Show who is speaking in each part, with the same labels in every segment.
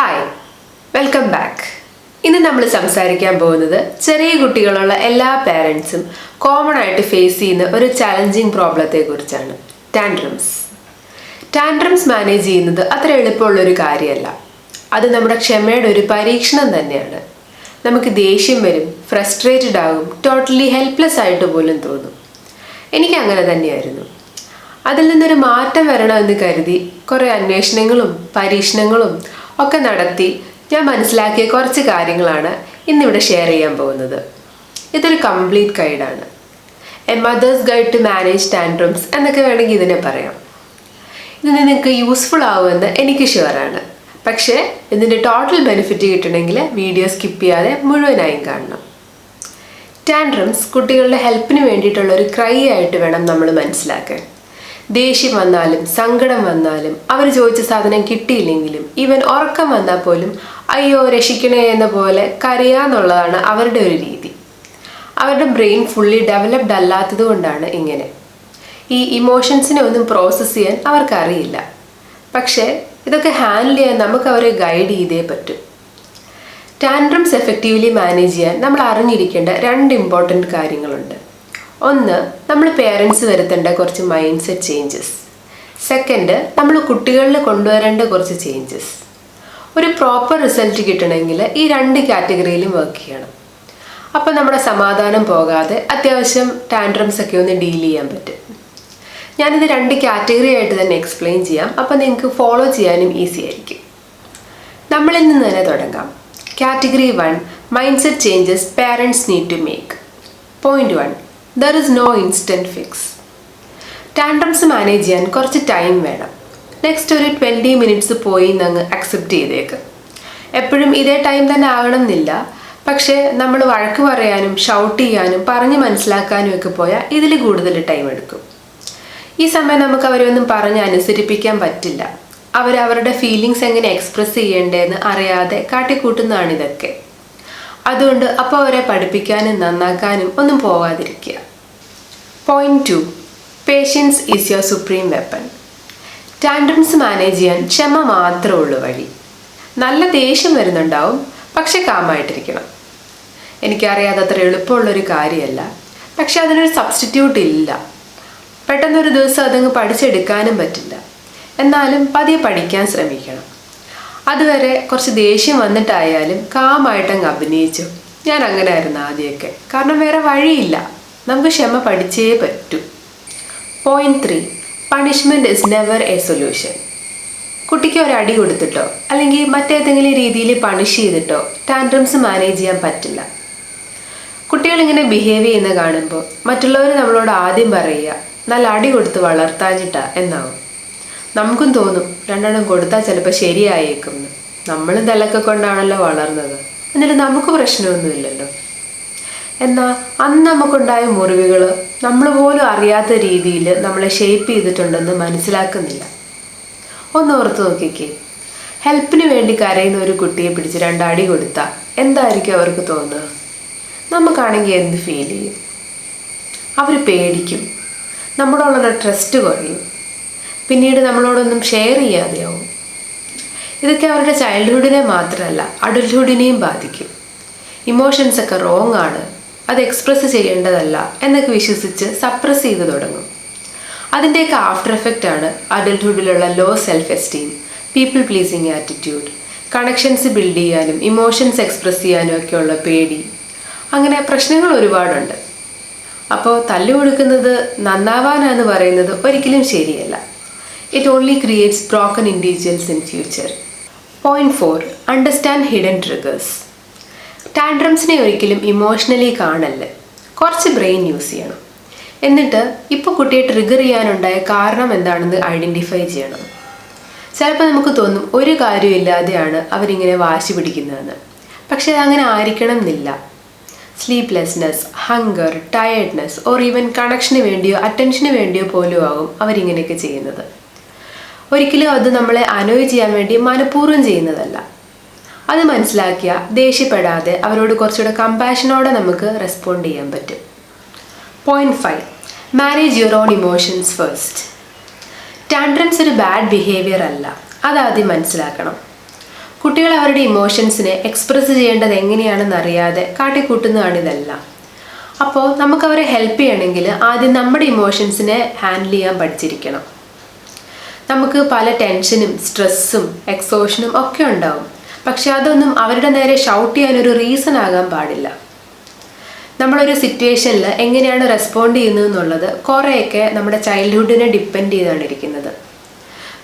Speaker 1: Hi welcome back ഇന്ന് നമ്മൾ സംസാരിക്കാൻ പോകുന്നത് ചെറിയ കുട്ടികളുള്ള എല്ലാ പേരൻസും കോമൺ ആയിട്ട് ഫേസ് ചെയ്യുന്ന ഒരു ചലഞ്ചിങ് പ്രോബ്ലത്തെ കുറിച്ചാണ്. ടാൻഡ്രംസ് ടാൻഡ്രംസ് മാനേജ് ചെയ്യുന്നത് അത്ര എളുപ്പമുള്ള ഒരു കാര്യമല്ല. അത് നമ്മുടെ ക്ഷമയുടെ ഒരു പരീക്ഷണം തന്നെയാണ്. നമുക്ക് ദേഷ്യം വരും ഫ്രസ്ട്രേറ്റഡ് ആകും ടോട്ടലി ഹെൽപ്ലെസ് ആയിട്ട് പോലും തോന്നും. എനിക്ക് അങ്ങനെ തന്നെയായിരുന്നു. അതിൽ നിന്നൊരു മാറ്റം വരണമെന്ന് കരുതി കുറേ അന്വേഷണങ്ങളും പരീക്ഷണങ്ങളും ഒക്കെ നടത്തി ഞാൻ മനസ്സിലാക്കിയ കുറച്ച് കാര്യങ്ങളാണ് ഇന്നിവിടെ ഷെയർ ചെയ്യാൻ പോകുന്നത്. ഇതൊരു complete ഗൈഡാണ് a mother's guide to manage tantrums എന്നൊക്കെ വേണമെങ്കിൽ ഇതിനെ പറയാം. ഇത് നിങ്ങൾക്ക് യൂസ്ഫുൾ ആവുമെന്ന് എനിക്ക് ഷുവറാണ് പക്ഷേ ഇതിന്റെ ടോട്ടൽ ബെനിഫിറ്റ് കിട്ടണമെങ്കിൽ വീഡിയോ സ്കിപ്പ് ചെയ്യാതെ മുഴുവനായും കാണണം. ടാൻഡ്രംസ് കുട്ടികളുടെ ഹെൽപ്പിന് വേണ്ടിയിട്ടുള്ള ഒരു ക്രൈ ആയിട്ട് വേണം നമ്മൾ മനസ്സിലാക്കാൻ. ദേഷ്യം വന്നാലും സങ്കടം വന്നാലും അവർ ചോദിച്ച സാധനം കിട്ടിയില്ലെങ്കിലും ഇവൻ ഉറക്കം വന്നാൽ പോലും അയ്യോ രക്ഷിക്കണേ എന്ന പോലെ കരയാന്നുള്ളതാണ് അവരുടെ ഒരു രീതി. അവരുടെ ബ്രെയിൻ ഫുള്ളി ഡെവലപ്ഡ് അല്ലാത്തത് കൊണ്ടാണ് ഇങ്ങനെ. ഈ ഇമോഷൻസിനെ ഒന്നും പ്രോസസ്സ് ചെയ്യാൻ അവർക്കറിയില്ല. പക്ഷേ ഇതൊക്കെ ഹാൻഡിൽ ചെയ്യാൻ നമുക്ക് അവരെ ഗൈഡ് ചെയ്തേ പറ്റും. ടാൻഡ്രംസ് എഫക്റ്റീവ്ലി മാനേജ് ചെയ്യാൻ നമ്മൾ അറിഞ്ഞിരിക്കേണ്ട രണ്ട് ഇമ്പോർട്ടന്റ് കാര്യങ്ങളുണ്ട്. ഒന്ന് നമ്മൾ പേരൻസ് വരുത്തേണ്ട കുറച്ച് മൈൻഡ് സെറ്റ് ചേഞ്ചസ് സെക്കൻഡ് നമ്മൾ കുട്ടികളിൽ കൊണ്ടുവരേണ്ട കുറച്ച് ചേഞ്ചസ് ഒരു പ്രോപ്പർ റിസൾട്ട് കിട്ടണമെങ്കിൽ ഈ രണ്ട് കാറ്റഗറിയിലും വർക്ക് ചെയ്യണം. അപ്പോൾ നമ്മുടെ സമാധാനം പോകാതെ അത്യാവശ്യം ടാൻഡ്രംസ് ഒക്കെ ഒന്ന് ഡീൽ ചെയ്യാൻ പറ്റും. ഞാനിത് രണ്ട് കാറ്റഗറി ആയിട്ട് തന്നെ എക്സ്പ്ലെയിൻ ചെയ്യാം. അപ്പോൾ നിങ്ങൾക്ക് ഫോളോ ചെയ്യാനും ഈസി ആയിരിക്കും. നമ്മളിൽ നിന്ന് തന്നെ തുടങ്ങാം. Category one mind set changes parents need to make point one there is no instant fix tantrums manage ചെയ്യാൻ കുറച്ച് ടൈം വേണം. നെക്സ്റ്റ് ഒരു ട്വന്റി മിനിറ്റ്സ് പോയി അങ്ങ് അക്സെപ്റ്റ് ചെയ്തേക്ക്. എപ്പോഴും ഇതേ ടൈം തന്നെ ആകണം എന്നില്ല പക്ഷേ നമ്മൾ വഴക്ക് പറയാനും ഷൗട്ട് ചെയ്യാനും പറഞ്ഞ് മനസ്സിലാക്കാനും ഒക്കെ പോയാൽ ഇതിൽ കൂടുതൽ ടൈം എടുക്കും. ഈ സമയം നമുക്ക് അവരെ ഒന്നും പറഞ്ഞ് അനുസരിപ്പിക്കാൻ പറ്റില്ല. അവരവരുടെ ഫീലിങ്സ് എങ്ങനെ എക്സ്പ്രസ് ചെയ്യേണ്ടതെന്ന് അറിയാതെ കാട്ടിക്കൂട്ടുന്നതാണ് ഇതൊക്കെ അതുകൊണ്ട് അപ്പോൾ അവരെ പഠിപ്പിക്കാനും നന്നാക്കാനും ഒന്നും പോകാതിരിക്കുക point two patience is your supreme weapon tantrums manage ചെയ്യാൻ ക്ഷമ മാത്രമേ ഉള്ളൂ വഴി. നല്ല ദേഷ്യം വരുന്നുണ്ടാവും പക്ഷെ കാമായിട്ടിരിക്കണം. എനിക്കറിയാതെ അത്ര എളുപ്പമുള്ളൊരു കാര്യമല്ല പക്ഷെ അതിനൊരു സബ്സ്റ്റിറ്റ്യൂട്ട് ഇല്ല. പെട്ടെന്നൊരു ദിവസം അതങ്ങ് പഠിച്ചെടുക്കാനും പറ്റില്ല. എന്നാലും പതിയെ പഠിക്കാൻ ശ്രമിക്കണം. അതുവരെ കുറച്ച് ദേഷ്യം വന്നിട്ടായാലും കാമായിട്ടങ്ങ് അഭിനയിച്ചു. ഞാൻ അങ്ങനെ ആയിരുന്നു ആദ്യമൊക്കെ. കാരണം വേറെ വഴിയില്ല. നമുക്ക് ക്ഷമ പഠിച്ചേ പറ്റൂ. Point three punishment is never a solution കുട്ടിക്ക് ഒരു അടി കൊടുത്തിട്ടോ അല്ലെങ്കിൽ മറ്റേതെങ്കിലും രീതിയിൽ പണിഷ് ചെയ്തിട്ടോ ടാൻഡ്രംസ് മാനേജ് ചെയ്യാൻ പറ്റില്ല. കുട്ടികളിങ്ങനെ ബിഹേവ് ചെയ്യുന്ന കാണുമ്പോൾ മറ്റുള്ളവർ നമ്മളോട് ആദ്യം പറയുക നല്ല അടി കൊടുത്ത് വളർത്താഞ്ഞിട്ടാ എന്നാവും. നമുക്കും തോന്നും രണ്ടെണ്ണം കൊടുത്താൽ ചിലപ്പോൾ ശരിയായേക്കും നമ്മൾ തലക്കെ കൊണ്ടാണല്ലോ വളർന്നത്. എന്നിട്ട് നമുക്ക് പ്രശ്നമൊന്നുമില്ലല്ലോ. എന്നാൽ അന്ന് നമുക്കുണ്ടായ മുറിവുകൾ നമ്മൾ പോലും അറിയാത്ത രീതിയിൽ നമ്മളെ ഷേപ്പ് ചെയ്തിട്ടുണ്ടെന്ന് മനസ്സിലാക്കുന്നില്ല. ഒന്ന് ഓർത്ത് നോക്കിക്കേ. ഹെൽപ്പിന് വേണ്ടി കരയുന്ന ഒരു കുട്ടിയെ പിടിച്ച് രണ്ടടി കൊടുത്താൽ എന്തായിരിക്കും അവർക്ക് തോന്നുക? നമുക്കാണെങ്കിൽ എന്ത് ഫീൽ ചെയ്യും? അവർ പേടിക്കും. നമ്മളോടുള്ള ട്രസ്റ്റ് കുറയും. പിന്നീട് നമ്മളോടൊന്നും ഷെയർ ചെയ്യാതെയാവും. ഇതൊക്കെ അവരുടെ ചൈൽഡ്ഹുഡിനെ മാത്രമല്ല അഡൽഹുഡിനെയും ബാധിക്കും. ഇമോഷൻസ് ഒക്കെ റോങ് ആണ് അത് എക്സ്പ്രസ് ചെയ്യേണ്ടതല്ല എന്നൊക്കെ വിശ്വസിച്ച് സപ്രസ് ചെയ്തു തുടങ്ങും. അതിന്റെയൊക്കെ ആഫ്റ്റർ എഫക്റ്റ് ആണ് അഡൽഹുഡിലുള്ള low self esteem people pleasing attitude connections build ചെയ്യാനും ഇമോഷൻസ് എക്സ്പ്രസ് ചെയ്യാനും ഒക്കെയുള്ള പേടി. അങ്ങനെ പ്രശ്നങ്ങൾ ഒരുപാടുണ്ട്. അപ്പോൾ തല്ലുകൊടുക്കുന്നത് നന്നാവാനാന്ന് പറയുന്നത് ഒരിക്കലും ശരിയല്ല. It only creates broken individuals in future point four understand hidden triggers ടാൻഡ്രംസിനെ ഒരിക്കലും ഇമോഷണലി കാണല്ല. കുറച്ച് ബ്രെയിൻ യൂസ് ചെയ്യണം. എന്നിട്ട് ഇപ്പോൾ കുട്ടിയെ ട്രിഗർ ചെയ്യാനുണ്ടായ കാരണം എന്താണെന്ന് ഐഡന്റിഫൈ ചെയ്യണം. ചിലപ്പോൾ നമുക്ക് തോന്നും ഒരു കാര്യമില്ലാതെയാണ് അവരിങ്ങനെ വാശി പിടിക്കുന്നതെന്ന്. പക്ഷേ അങ്ങനെ ആയിരിക്കണം എന്നില്ല. Sleeplessness hunger tiredness or even കണക്ഷന് വേണ്ടിയോ അറ്റൻഷന് വേണ്ടിയോ പോലും ആകും അവരിങ്ങനെയൊക്കെ ചെയ്യുന്നത്. ഒരിക്കലും അത് നമ്മളെ അനോയ് ചെയ്യാൻ വേണ്ടി മനഃപൂർവം ചെയ്യുന്നതല്ല. അത് മനസ്സിലാക്കിയ ദേഷ്യപ്പെടാതെ അവരോട് കുറച്ചുകൂടെ കമ്പാഷനോടെ നമുക്ക് റെസ്പോണ്ട് ചെയ്യാൻ പറ്റും. Point five manage your own emotions first tantrums ഒരു ബാഡ് ബിഹേവിയർ അല്ല. അതാദ്യം മനസ്സിലാക്കണം. കുട്ടികൾ അവരുടെ ഇമോഷൻസിനെ എക്സ്പ്രസ് ചെയ്യേണ്ടത് എങ്ങനെയാണെന്ന് അറിയാതെ കാട്ടിക്കൂട്ടുന്നതാണ് ഇതെല്ലാം. അപ്പോൾ നമുക്ക് അവരെ ഹെൽപ്പ് ചെയ്യണമെങ്കിൽ ആദ്യം നമ്മുടെ ഇമോഷൻസിനെ ഹാൻഡിൽ ചെയ്യാൻ പഠിച്ചിരിക്കണം. നമുക്ക് പല ടെൻഷനും സ്ട്രെസ്സും എക്സോഷനും ഒക്കെ ഉണ്ടാവും. പക്ഷെ അതൊന്നും അവരുടെ നേരെ ഷൗട്ട് ചെയ്യാനൊരു റീസൺ ആകാൻ പാടില്ല. നമ്മളൊരു സിറ്റുവേഷനിൽ എങ്ങനെയാണ് റെസ്പോണ്ട് ചെയ്യുന്നത് എന്നുള്ളത് കുറേയൊക്കെ നമ്മുടെ ചൈൽഡ്ഹുഡിനെ ഡിപ്പെൻഡ് ചെയ്താണ് ഇരിക്കുന്നത്.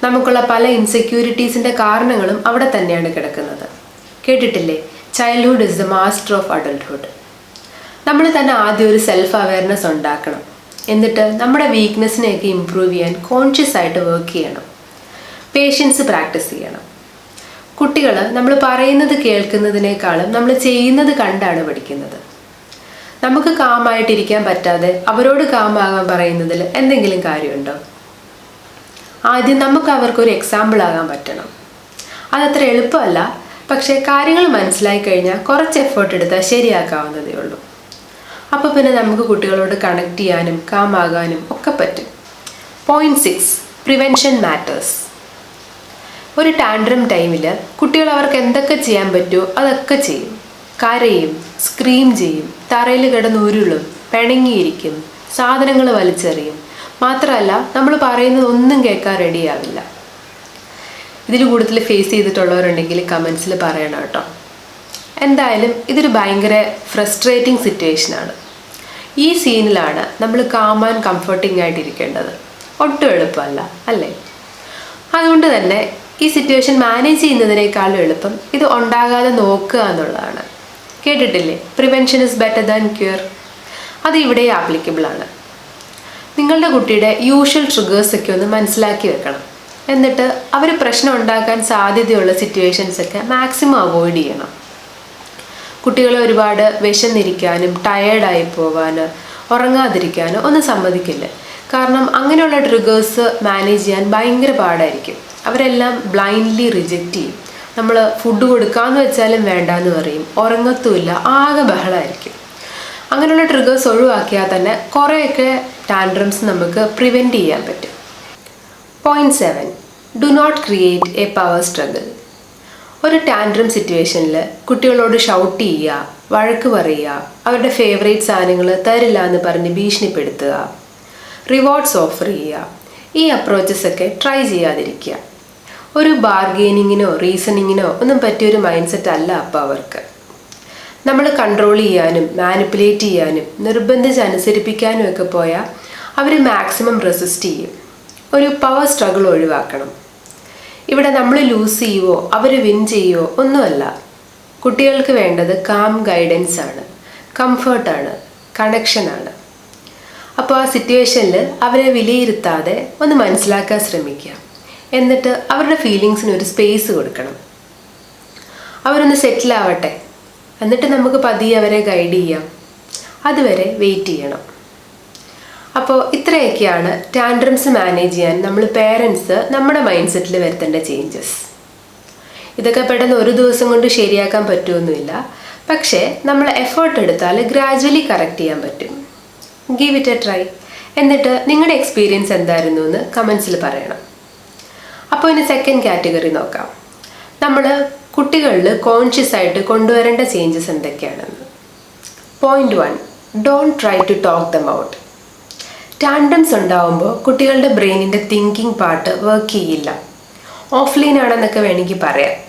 Speaker 1: നമുക്കുള്ള പല ഇൻസെക്യൂരിറ്റീസിന്റെ കാരണങ്ങളും അവിടെ തന്നെയാണ് കിടക്കുന്നത്. കേട്ടിട്ടില്ലേ? Childhood is the master of adulthood നമ്മൾ തന്നെ ആദ്യം ഒരു സെൽഫ് അവയർനെസ് ഉണ്ടാക്കണം. എന്നിട്ട് നമ്മുടെ വീക്ക്നെസ്സിനെയൊക്കെ ഇമ്പ്രൂവ് ചെയ്യാൻ കോൺഷ്യസ് ആയിട്ട് വർക്ക് ചെയ്യണം. പേഷ്യൻസ് പ്രാക്ടീസ് ചെയ്യണം. കുട്ടികൾ നമ്മൾ പറയുന്നത് കേൾക്കുന്നതിനേക്കാളും നമ്മൾ ചെയ്യുന്നത് കണ്ടാണ് പഠിക്കുന്നത്. നമുക്ക് കാമായിട്ടിരിക്കാൻ പറ്റാതെ അവരോട് കാമാകാൻ പറയുന്നതിൽ എന്തെങ്കിലും കാര്യമുണ്ടോ? ആദ്യം നമുക്ക് അവർക്കൊരു എക്സാമ്പിൾ ആകാൻ പറ്റണം. അതത്ര എളുപ്പമല്ല പക്ഷേ കാര്യങ്ങൾ മനസ്സിലായി കഴിഞ്ഞാൽ കുറച്ച് എഫേർട്ട് എടുത്താൽ ശരിയാക്കാവുന്നതേ ഉള്ളൂ. അപ്പോൾ പിന്നെ നമുക്ക് കുട്ടികളോട് കണക്ട് ചെയ്യാനും കാമാകാനും ഒക്കെ പറ്റും. പോയിന്റ് സിക്സ് പ്രിവെൻഷൻ മാറ്റേഴ്സ് ഒരു ടാൻഡ്രം ടൈമിൽ കുട്ടികൾ അവർക്ക് എന്തൊക്കെ ചെയ്യാൻ പറ്റുമോ അതൊക്കെ ചെയ്യും. കരയും സ്ക്രീം ചെയ്യും തറയിൽ കിടന്ന് ഉരുളും പിണങ്ങിയിരിക്കും സാധനങ്ങൾ വലിച്ചെറിയും. മാത്രമല്ല നമ്മൾ പറയുന്നത് ഒന്നും കേൾക്കാൻ റെഡിയാവില്ല ഇതിൽ കൂടുതൽ ഫേസ് ചെയ്തിട്ടുള്ളവരുണ്ടെങ്കിൽ കമൻസിൽ പറയണം കേട്ടോ. എന്തായാലും ഇതൊരു ഭയങ്കര ഫ്രസ്ട്രേറ്റിംഗ് സിറ്റുവേഷനാണ് ഈ സീനിലാണ് നമ്മൾ കാം ആൻഡ് കംഫർട്ടിംഗ് ആയിട്ടിരിക്കേണ്ടത്. ഒട്ടും എളുപ്പമല്ല അല്ലേ? അതുകൊണ്ട് തന്നെ ഈ സിറ്റുവേഷൻ മാനേജ് ചെയ്യുന്നതിനേക്കാളും എളുപ്പം ഇത് ഉണ്ടാകാതെ നോക്കുക എന്നുള്ളതാണ്. കേട്ടിട്ടില്ലേ? Prevention is better than cure അത് ഇവിടെ ആപ്ലിക്കബിൾ ആണ്. നിങ്ങളുടെ കുട്ടിയുടെ യൂഷ്വൽ ട്രിഗേഴ്സൊക്കെ ഒന്ന് മനസ്സിലാക്കി വെക്കണം. എന്നിട്ട് അവർ പ്രശ്നം ഉണ്ടാക്കാൻ സാധ്യതയുള്ള സിറ്റുവേഷൻസൊക്കെ മാക്സിമം അവോയ്ഡ് ചെയ്യണം. കുട്ടികളെ ഒരുപാട് വിശന്നിരിക്കാനും ടയേർഡായി പോവാൻ ഉറങ്ങാതിരിക്കാനോ ഒന്നും സമ്മതിക്കില്ല. കാരണം അങ്ങനെയുള്ള ട്രിഗേഴ്സ് മാനേജ് ചെയ്യാൻ ഭയങ്കര പാടായിരിക്കും. അവരെല്ലാം ബ്ലൈൻഡ്ലി റിജക്റ്റ് ചെയ്യും. നമ്മൾ ഫുഡ് കൊടുക്കാമെന്ന് വെച്ചാലും വേണ്ടാന്ന് പറയും. ഉറങ്ങത്തുമില്ല ആകെ ബഹളമായിരിക്കും അങ്ങനെയുള്ള ട്രിഗേഴ്സ് ഒഴിവാക്കിയാൽ തന്നെ കുറേയൊക്കെ ടാൻഡ്രംസ് നമുക്ക് പ്രിവെന്റ് ചെയ്യാൻ പറ്റും. Point seven do not create a power struggle ഒരു ടാൻഡ്രം സിറ്റുവേഷനിൽ കുട്ടികളോട് ഷൗട്ട് ചെയ്യുക വഴക്ക് പറയുക അവരുടെ ഫേവറേറ്റ് സാധനങ്ങൾ തരില്ല എന്ന് പറഞ്ഞ് ഭീഷണിപ്പെടുത്തുക റിവാർഡ്സ് ഓഫർ ചെയ്യുക ഈ അപ്രോച്ചസ് ഒക്കെ ട്രൈ ചെയ്യാതിരിക്കുക. ഒരു ബാർഗെയിനിങ്ങിനോ റീസണിങ്ങിനോ ഒന്നും പറ്റിയ ഒരു മൈൻഡ് സെറ്റ് അല്ല അപ്പോൾ അവർക്ക്. നമ്മൾ കൺട്രോൾ ചെയ്യാനും മാനിപ്പുലേറ്റ് ചെയ്യാനും നിർബന്ധിച്ച് അനുസരിപ്പിക്കാനും ഒക്കെ പോയാൽ അവർ മാക്സിമം റെസിസ്റ്റ് ചെയ്യും. ഒരു പവർ സ്ട്രഗിൾ ഒഴിവാക്കണം. ഇവിടെ നമ്മൾ ലൂസ് ചെയ്യുവോ അവർ വിൻ ചെയ്യുവോ ഒന്നുമല്ല. കുട്ടികൾക്ക് വേണ്ടത് കാം ഗൈഡൻസ് ആണ് കംഫർട്ടാണ് കണക്ഷനാണ് അപ്പോൾ ആ സിറ്റുവേഷനിൽ അവരെ വിലയിരുത്താതെ ഒന്ന് മനസ്സിലാക്കാൻ ശ്രമിക്കുക. എന്നിട്ട് അവരുടെ ഫീലിങ്സിന് ഒരു സ്പേസ് കൊടുക്കണം. അവരൊന്ന് സെറ്റിൽ ആവട്ടെ. എന്നിട്ട് നമുക്ക് പതിയെ അവരെ ഗൈഡ് ചെയ്യാം. അതുവരെ വെയിറ്റ് ചെയ്യണം. അപ്പോൾ ഇത്രയൊക്കെയാണ് ടാൻഡ്രംസ് മാനേജ് ചെയ്യാൻ നമ്മൾ പേരൻസ് നമ്മുടെ മൈൻഡ് സെറ്റിൽ വരുത്തേണ്ട ചേഞ്ചസ് ഇതൊക്കെ പെട്ടെന്ന് ഒരു ദിവസം കൊണ്ട് ശരിയാക്കാൻ പറ്റുമൊന്നുമില്ല പക്ഷേ നമ്മൾ എഫേർട്ട് എടുത്താൽ ഗ്രാജ്വലി കറക്റ്റ് ചെയ്യാൻ പറ്റും. ഗീവ് ഇറ്റ് എ ട്രൈ എന്നിട്ട് നിങ്ങളുടെ എക്സ്പീരിയൻസ് എന്തായിരുന്നു എന്ന് കമൻസിൽ പറയണം. അപ്പോൾ ഇനി സെക്കൻഡ് കാറ്റഗറി നോക്കാം. നമ്മൾ കുട്ടികളിൽ കോൺഷ്യസ് ആയിട്ട് കൊണ്ടുവരേണ്ട ചേഞ്ചസ് എന്തൊക്കെയാണെന്ന്. Point one don't try to talk them out tantrums ഉണ്ടാവുമ്പോൾ കുട്ടികളുടെ ബ്രെയിനിന്റെ തിങ്കിങ് പാർട്ട് വർക്ക് ചെയ്യില്ല. ഓഫ്ലൈൻ ആണെന്നൊക്കെ വേണമെങ്കിൽ പറയാം.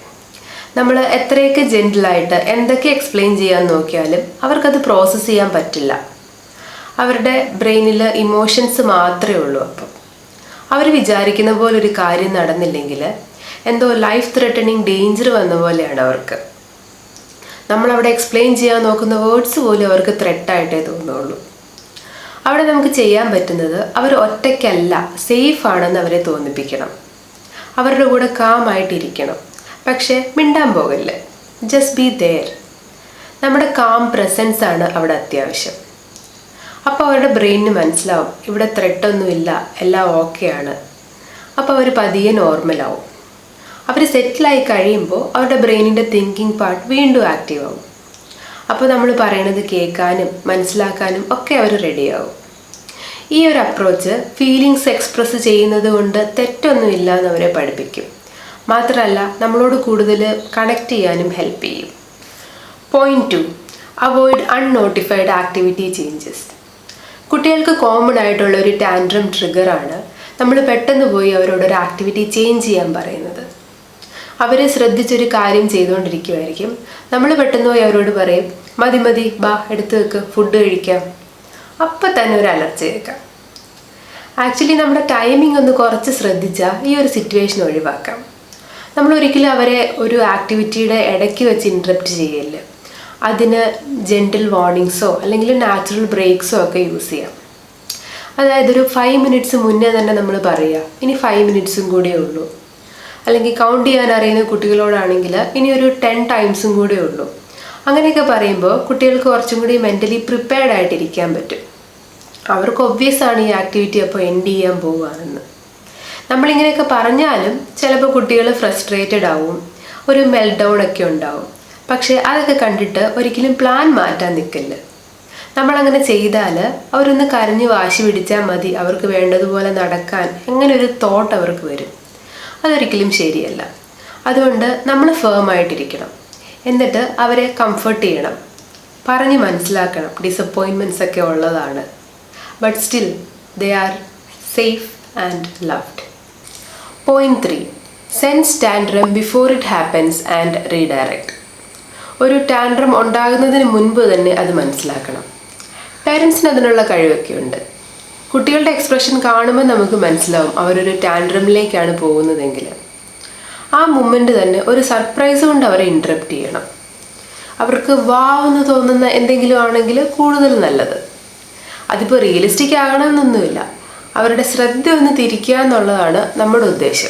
Speaker 1: നമ്മൾ എത്രയൊക്കെ ജെന്റിലായിട്ട് എന്തൊക്കെ എക്സ്പ്ലെയിൻ ചെയ്യാൻ നോക്കിയാലും അവർക്കത് പ്രോസസ്സ് ചെയ്യാൻ പറ്റില്ല. അവരുടെ ബ്രെയിനിൽ ഇമോഷൻസ് മാത്രമേ ഉള്ളൂ അപ്പം. അവർ വിചാരിക്കുന്ന പോലെ ഒരു കാര്യം നടന്നില്ലെങ്കിൽ എന്തോ ലൈഫ് ത്രെട്ടണിങ് ഡേഞ്ചർ വന്ന പോലെയാണ് അവർക്ക്. നമ്മളവിടെ എക്സ്പ്ലെയിൻ ചെയ്യാൻ നോക്കുന്ന വേർഡ്സ് പോലും അവർക്ക് ത്രെട്ടായിട്ടേ തോന്നുള്ളൂ. അവിടെ നമുക്ക് ചെയ്യാൻ പറ്റുന്നത് അവർ ഒറ്റയ്ക്കല്ല സേഫ് ആണെന്ന് അവരെ തോന്നിപ്പിക്കണം. അവരുടെ കൂടെ കാമായിട്ടിരിക്കണം പക്ഷേ മിണ്ടാൻ പോകല്ല? ജസ്റ്റ് ബി ദെയർ നമ്മുടെ കാം പ്രസൻസ് ആണ് അവിടെ അത്യാവശ്യം. അപ്പോൾ അവരുടെ ബ്രെയിനിന് മനസ്സിലാവും ഇവിടെ ത്രെട്ടൊന്നുമില്ല എല്ലാം ഓക്കെയാണ് അപ്പോൾ അവർ പതിയെ നോർമലാവും അവർ സെറ്റിലായി കഴിയുമ്പോൾ അവരുടെ ബ്രെയിനിന്റെ തിങ്കിങ് പാർട്ട് വീണ്ടും ആക്റ്റീവ് ആവും. അപ്പോൾ നമ്മൾ പറയണത് കേൾക്കാനും മനസ്സിലാക്കാനും ഒക്കെ അവർ റെഡിയാവും ഈ ഒരു അപ്രോച്ച് ഫീലിങ്സ് എക്സ്പ്രസ് ചെയ്യുന്നത് കൊണ്ട് തെറ്റൊന്നുമില്ല എന്ന് അവരെ പഠിപ്പിക്കും. മാത്രമല്ല നമ്മളോട് കൂടുതൽ കണക്ട് ചെയ്യാനും ഹെൽപ്പ് ചെയ്യും. Point two avoid unnotified activity changes കുട്ടികൾക്ക് കോമൺ ആയിട്ടുള്ള ഒരു ടാൻഡ്രം ട്രിഗറാണ് നമ്മൾ പെട്ടെന്ന് പോയി അവരോട് ഒരു ആക്ടിവിറ്റി ചേഞ്ച് ചെയ്യാൻ പറയുന്നത്. അവർ ശ്രദ്ധിച്ചൊരു കാര്യം ചെയ്തുകൊണ്ടിരിക്കുമായിരിക്കും നമ്മൾ പെട്ടെന്ന് പോയി അവരോട് പറയും മതി മതി ബാ എടുത്ത് വെക്ക് ഫുഡ് കഴിക്കാം. അപ്പം തന്നെ ഒരു അലർച്ച കേൾക്കാം. ആക്ച്വലി നമ്മുടെ ടൈമിംഗ് ഒന്ന് കുറച്ച് ശ്രദ്ധിച്ചാൽ ഈ ഒരു സിറ്റുവേഷൻ ഒഴിവാക്കാം. നമ്മൾ ഒരിക്കലും അവരെ ഒരു ആക്ടിവിറ്റിയുടെ ഇടയ്ക്ക് വെച്ച് ഇൻട്രപ്റ്റ് ചെയ്യല്ല. അതിന് ജെന്റിൽ വാർണിങ്സോ അല്ലെങ്കിൽ നാച്ചുറൽ ബ്രേക്സോ ഒക്കെ യൂസ് ചെയ്യാം. അതായത് ഒരു ഫൈവ് മിനിറ്റ്സ് മുന്നേ തന്നെ നമ്മൾ പറയുക ഇനി ഫൈവ് മിനിറ്റ്സും കൂടിയേ ഉള്ളൂ. അല്ലെങ്കിൽ കൗണ്ട് ചെയ്യാൻ അറിയുന്ന കുട്ടികളോടാണെങ്കിൽ ഇനി ഒരു ടെൻ ടൈംസും കൂടെ ഉള്ളൂ. അങ്ങനെയൊക്കെ പറയുമ്പോൾ കുട്ടികൾക്ക് കുറച്ചും കൂടി മെന്റലി പ്രിപ്പയർഡ് ആയിട്ടിരിക്കാൻ പറ്റും. അവർക്ക് ഒബ്വിയസ് ആണ് ഈ ആക്ടിവിറ്റി അപ്പോൾ എൻഡ് ചെയ്യാൻ പോവുകയാണെന്ന്. നമ്മളിങ്ങനെയൊക്കെ പറഞ്ഞാലും ചിലപ്പോൾ കുട്ടികൾ ഫ്രസ്ട്രേറ്റഡ് ആവും ഒരു മെൽഡൗൺ ഒക്കെ ഉണ്ടാവും. പക്ഷേ അതൊക്കെ കണ്ടിട്ട് ഒരിക്കലും പ്ലാൻ മാറ്റാൻ നിൽക്കില്ല നമ്മളങ്ങനെ ചെയ്താൽ അവരൊന്ന് കരഞ്ഞ് വാശി പിടിച്ചാൽ മതി അവർക്ക് വേണ്ടതുപോലെ നടക്കാൻ അങ്ങനെ ഒരു തോട്ട് അവർക്ക് വരും. അതൊരിക്കലും ശരിയല്ല. അതുകൊണ്ട് നമ്മൾ ഫേം ആയിട്ടിരിക്കണം. എന്നിട്ട് അവരെ കംഫർട്ട് ചെയ്യണം. പറഞ്ഞ് മനസ്സിലാക്കണം. ഡിസപ്പോയിൻമെന്റ്സ് ഒക്കെ ഉള്ളതാണ്. But still they are safe and loved point three sense tantrum before it happens and redirect ഒരു ടാൻഡ്രം ഉണ്ടാകുന്നതിന് മുൻപ് തന്നെ അത് മനസ്സിലാക്കണം. പേരൻസിന് അതിനുള്ള കഴിവൊക്കെ ഉണ്ട് കുട്ടികളുടെ എക്സ്പ്രഷൻ കാണുമ്പോൾ നമുക്ക് മനസ്സിലാവും. അവരൊരു ടാൻഡ്രമിലേക്കാണ് പോകുന്നതെങ്കിൽ ആ മൊമെന്റ് തന്നെ ഒരു സർപ്രൈസ് കൊണ്ട് അവരെ ഇന്ററപ്റ്റ് ചെയ്യണം. അവർക്ക് വാവെന്ന് തോന്നുന്ന എന്തെങ്കിലും ആണെങ്കിൽ കൂടുതൽ നല്ലത്. അതിപ്പോൾ റിയലിസ്റ്റിക് ആകണമെന്നൊന്നുമില്ല. അവരുടെ ശ്രദ്ധ ഒന്ന് തിരിക്കുക എന്നുള്ളതാണ് നമ്മുടെ ഉദ്ദേശം.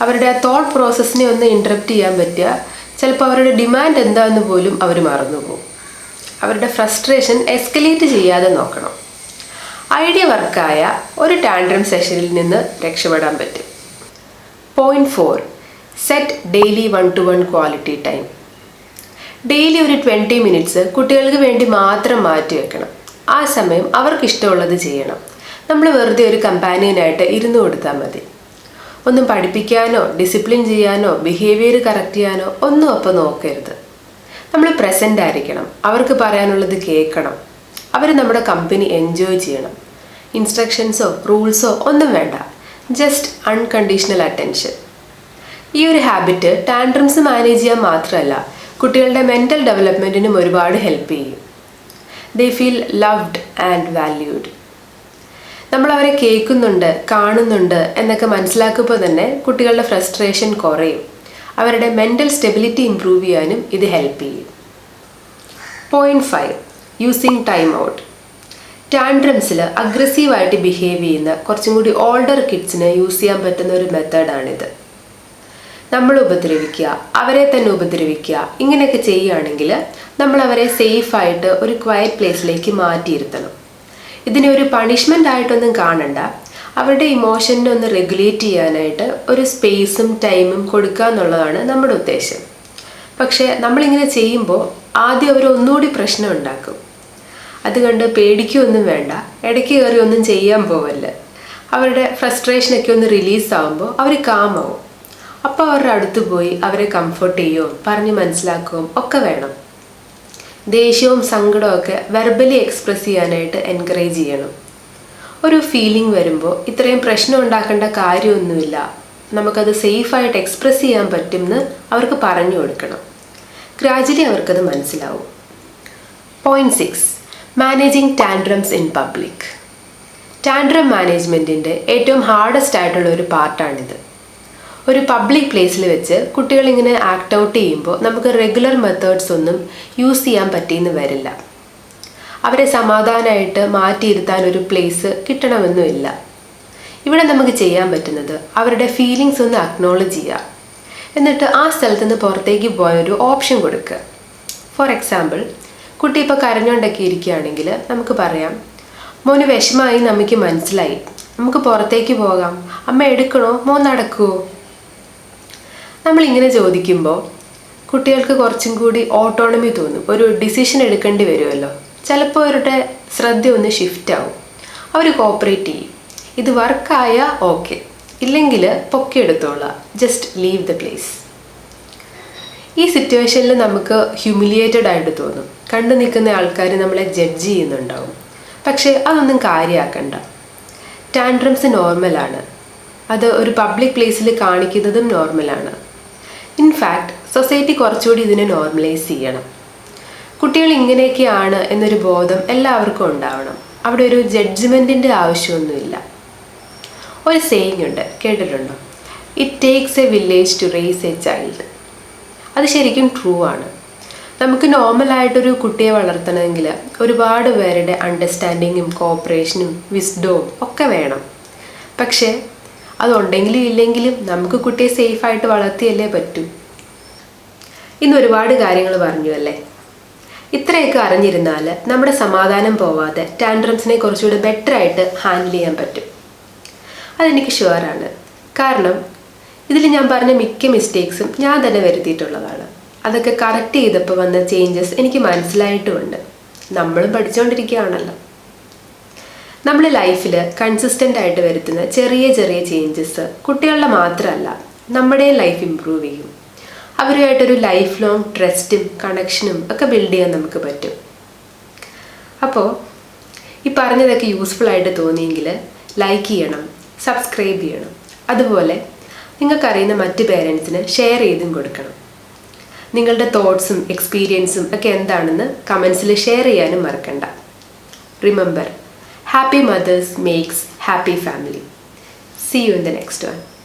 Speaker 1: അവരുടെ ആ തോട്ട് പ്രോസസ്സിനെ ഒന്ന് ഇന്ററപ്റ്റ് ചെയ്യാൻ പറ്റുക. ചിലപ്പോൾ അവരുടെ ഡിമാൻഡ് എന്താണെന്ന് പോലും അവർ മറന്നുപോകും. അവരുടെ ഫ്രസ്ട്രേഷൻ എസ്കലേറ്റ് ചെയ്യാതെ നോക്കണം. ഐഡിയ വർക്കായ ഒരു ടാൻഡ്രം സെഷനിൽ നിന്ന് രക്ഷപ്പെടാൻ പറ്റും. Point four set daily one to one quality time daily ഒരു ട്വന്റി മിനിറ്റ്സ് കുട്ടികൾക്ക് വേണ്ടി മാത്രം മാറ്റി വെക്കണം. ആ സമയം അവർക്ക് ഇഷ്ടമുള്ളത് ചെയ്യണം. നമ്മൾ വെറുതെ ഒരു കമ്പാനിയനായിട്ട് ഇരുന്ന് കൊടുത്താൽ മതി. ഒന്നും പഠിപ്പിക്കാനോ ഡിസിപ്ലിൻ ചെയ്യാനോ ബിഹേവിയർ കറക്റ്റ് ചെയ്യാനോ ഒന്നും അപ്പം നോക്കരുത്. നമ്മൾ പ്രസന്റ് ആയിരിക്കണം. അവർക്ക് പറയാനുള്ളത് കേൾക്കണം. അവർ നമ്മുടെ കമ്പനി എൻജോയ് ചെയ്യണം. ഇൻസ്ട്രക്ഷൻസോ റൂൾസോ ഒന്നും വേണ്ട. ജസ്റ്റ് അൺകണ്ടീഷണൽ അറ്റൻഷൻ ഈ ഒരു ഹാബിറ്റ് ടാൻഡ്രംസ് മാനേജ് ചെയ്യാൻ മാത്രമല്ല കുട്ടികളുടെ മെന്റൽ ഡെവലപ്മെന്റിനും ഒരുപാട് ഹെൽപ്പ് ചെയ്യും. They feel loved and valued നമ്മൾ അവരെ കേൾക്കുന്നുണ്ട് കാണുന്നുണ്ട് എന്നൊക്കെ മനസ്സിലാക്കുമ്പോൾ തന്നെ കുട്ടികളുടെ ഫ്രസ്ട്രേഷൻ കുറയും. അവരുടെ മെന്റൽ സ്റ്റെബിലിറ്റി ഇമ്പ്രൂവ് ചെയ്യാനും ഇത് ഹെൽപ്പ് ചെയ്യും. Point five using time out ടാൻഡ്രംസിൽ അഗ്രസീവായിട്ട് ബിഹേവ് ചെയ്യുന്ന കുറച്ചും കൂടി ഓൾഡർ കിഡ്സിന് യൂസ് ചെയ്യാൻ പറ്റുന്ന ഒരു മെത്തേഡാണിത് നമ്മൾ ഉപദ്രവിക്കുക അവരെ തന്നെ ഉപദ്രവിക്കുക ഇങ്ങനെയൊക്കെ ചെയ്യുകയാണെങ്കിൽ നമ്മൾ അവരെ സേഫായിട്ട് ഒരു ക്വയറ്റ് പ്ലേസിലേക്ക് മാറ്റിയിരുത്തണം ഇതിനെ ഒരു പണിഷ്മെന്റ് ആയിട്ടൊന്നും കാണണ്ട. അവരുടെ ഇമോഷനെ ഒന്ന് റെഗുലേറ്റ് ചെയ്യാനായിട്ട് ഒരു സ്പേസും ടൈമും കൊടുക്കുക എന്നുള്ളതാണ് നമ്മുടെ ഉദ്ദേശം. പക്ഷേ നമ്മളിങ്ങനെ ചെയ്യുമ്പോൾ ആദ്യം അവർ ഒന്നുകൂടി പ്രശ്നം ഉണ്ടാക്കും. അതുകൊണ്ട് പേടിക്കുകയൊന്നും വേണ്ട. ഇടയ്ക്ക് കയറി ഒന്നും ചെയ്യാൻ പോവല്ല. അവരുടെ ഫ്രസ്ട്രേഷനൊക്കെ ഒന്ന് റിലീസ് ആവുമ്പോൾ അവർ കാമാവും അപ്പോൾ അവരുടെ അടുത്ത് പോയി അവരെ കംഫർട്ട് ചെയ്യുകയും പറഞ്ഞ് മനസ്സിലാക്കുകയും ഒക്കെ വേണം. ദേഷ്യവും സങ്കടവും ഒക്കെ വെർബലി എക്സ്പ്രസ് ചെയ്യാനായിട്ട് എൻകറേജ് ചെയ്യണം. ഒരു ഫീലിംഗ് വരുമ്പോൾ ഇത്രയും പ്രശ്നം ഉണ്ടാക്കേണ്ട കാര്യമൊന്നുമില്ല. നമുക്കത് സേഫായിട്ട് എക്സ്പ്രസ് ചെയ്യാൻ പറ്റുമെന്ന് അവർക്ക് പറഞ്ഞു കൊടുക്കണം. ഗ്രാജുവലി അവർക്കത് മനസ്സിലാവും. Point six managing tantrums in public tantrum മാനേജ്മെന്റിന്റെ ഏറ്റവും ഹാർഡസ്റ്റ് ആയിട്ടുള്ള ഒരു പാർട്ടാണിത് ഒരു പബ്ലിക് പ്ലേസിൽ വെച്ച് കുട്ടികൾ ഇങ്ങനെ ആക്ട് ഔട്ട് ചെയ്യുമ്പോൾ നമുക്ക് റെഗുലർ മെത്തേഡ്സ് ഒന്നും യൂസ് ചെയ്യാൻ പറ്റിയെന്ന് വരില്ല. അവരെ സമാധാനമായിട്ട് മാറ്റിയിരുത്താൻ ഒരു പ്ലേസ് കിട്ടണമെന്നുമില്ല. ഇവിടെ നമുക്ക് ചെയ്യാൻ പറ്റുന്നത് അവരുടെ ഫീലിങ്സ് ഒന്ന് അക്നോളജ് ചെയ്യുക. എന്നിട്ട് ആ സ്ഥലത്തുനിന്ന് പുറത്തേക്ക് പോയ ഒരു ഓപ്ഷൻ കൊടുക്കുക. ഫോർ എക്സാമ്പിൾ കുട്ടി ഇപ്പോൾ കരഞ്ഞുകൊണ്ടൊക്കെ ഇരിക്കുകയാണെങ്കിൽ നമുക്ക് പറയാം മോന് വിഷമായി നമുക്ക് മനസ്സിലായി. നമുക്ക് പുറത്തേക്ക് പോകാം. അമ്മ എടുക്കണോ? മോൻ നടക്കുമോ നമ്മളിങ്ങനെ ചോദിക്കുമ്പോൾ കുട്ടികൾക്ക് കുറച്ചും കൂടി ഓട്ടോണമി തോന്നും. ഒരു ഡിസിഷൻ എടുക്കേണ്ടി വരുമല്ലോ. ചിലപ്പോൾ അവരുടെ ശ്രദ്ധ ഒന്ന് ഷിഫ്റ്റ് ആവും. അവർ കോപ്പറേറ്റ് ചെയ്യും. ഇത് വർക്കായ ഓക്കെ ഇല്ലെങ്കിൽ പൊക്കിയെടുത്തോളാം ജസ്റ്റ് ലീവ് ദ പ്ലേസ് ഈ സിറ്റുവേഷനിൽ നമുക്ക് ഹ്യൂമിലിയേറ്റഡ് ആയിട്ട് തോന്നും. കണ്ടു നിൽക്കുന്ന ആൾക്കാർ നമ്മളെ ജഡ്ജ് ചെയ്യുന്നുണ്ടാവും. പക്ഷേ അതൊന്നും കാര്യമാക്കണ്ട ടാൻഡ്രംസ് നോർമലാണ് അത് ഒരു പബ്ലിക് പ്ലേസിൽ കാണിക്കുന്നതും നോർമലാണ് ഇൻഫാക്റ്റ് സൊസൈറ്റി കുറച്ചുകൂടി ഇതിനെ നോർമലൈസ് ചെയ്യണം. കുട്ടികൾ ഇങ്ങനെയൊക്കെയാണ് എന്നൊരു ബോധം എല്ലാവർക്കും ഉണ്ടാവണം. അവിടെ ഒരു ജഡ്ജ്മെന്റിന്റെ ആവശ്യമൊന്നുമില്ല. ഒരു സെയിങ് ഉണ്ട്. കേട്ടിട്ടുണ്ടോ? It takes a village to raise a child അത് ശരിക്കും ട്രൂ ആണ്. നമുക്ക് നോർമലായിട്ടൊരു കുട്ടിയെ വളർത്തണമെങ്കിൽ ഒരുപാട് പേരുടെ അണ്ടർസ്റ്റാൻഡിങ്ങും കോപ്പറേഷനും വിസ്ഡവും ഒക്കെ വേണം. പക്ഷേ അതുണ്ടെങ്കിലും ഇല്ലെങ്കിലും നമുക്ക് കുട്ടിയെ സേഫായിട്ട് വളർത്തിയല്ലേ പറ്റൂ? ഇന്ന് ഒരുപാട് കാര്യങ്ങൾ പറഞ്ഞു അല്ലേ? ഇത്രയൊക്കെ അറിഞ്ഞിരുന്നാൽ നമ്മുടെ സമാധാനം പോവാതെ ടാൻഡ്രംസിനെ കുറച്ചുകൂടെ ബെറ്റർ ആയിട്ട് ഹാൻഡിൽ ചെയ്യാൻ പറ്റും. അതെനിക്ക് ഷുവറാണ് കാരണം ഇതിൽ ഞാൻ പറഞ്ഞ മിക്ക മിസ്റ്റേക്സും ഞാൻ തന്നെ വരുത്തിയിട്ടുള്ളതാണ്. അതൊക്കെ കറക്റ്റ് ചെയ്തപ്പോൾ വന്ന ചേഞ്ചസ് എനിക്ക് മനസ്സിലായിട്ടുമുണ്ട്. നമ്മളും പഠിച്ചുകൊണ്ടിരിക്കുകയാണല്ലോ നമ്മൾ ലൈഫിൽ കൺസിസ്റ്റന്റ് ആയിട്ട് വരുത്തുന്ന ചെറിയ ചെറിയ ചേഞ്ചസ് കുട്ടികളുടെ മാത്രമല്ല നമ്മുടെയും ലൈഫ് ഇമ്പ്രൂവ് ചെയ്യും. അവരുമായിട്ടൊരു ലൈഫ് ലോങ് ട്രസ്റ്റും കണക്ഷനും ഒക്കെ ബിൽഡ് ചെയ്യാൻ നമുക്ക് പറ്റും. അപ്പോൾ ഈ പറഞ്ഞതൊക്കെ യൂസ്ഫുൾ ആയിട്ട് തോന്നിയെങ്കിൽ ലൈക്ക് ചെയ്യണം സബ്സ്ക്രൈബ് ചെയ്യണം. അതുപോലെ നിങ്ങൾക്കറിയുന്ന മറ്റ് പേരൻസിന് ഷെയർ ചെയ്തും കൊടുക്കണം. നിങ്ങളുടെ തോട്ട്സും എക്സ്പീരിയൻസും ഒക്കെ എന്താണെന്ന് കമൻസിൽ ഷെയർ ചെയ്യാനും മറക്കണ്ട. Remember happy mothers makes happy family see you in the next one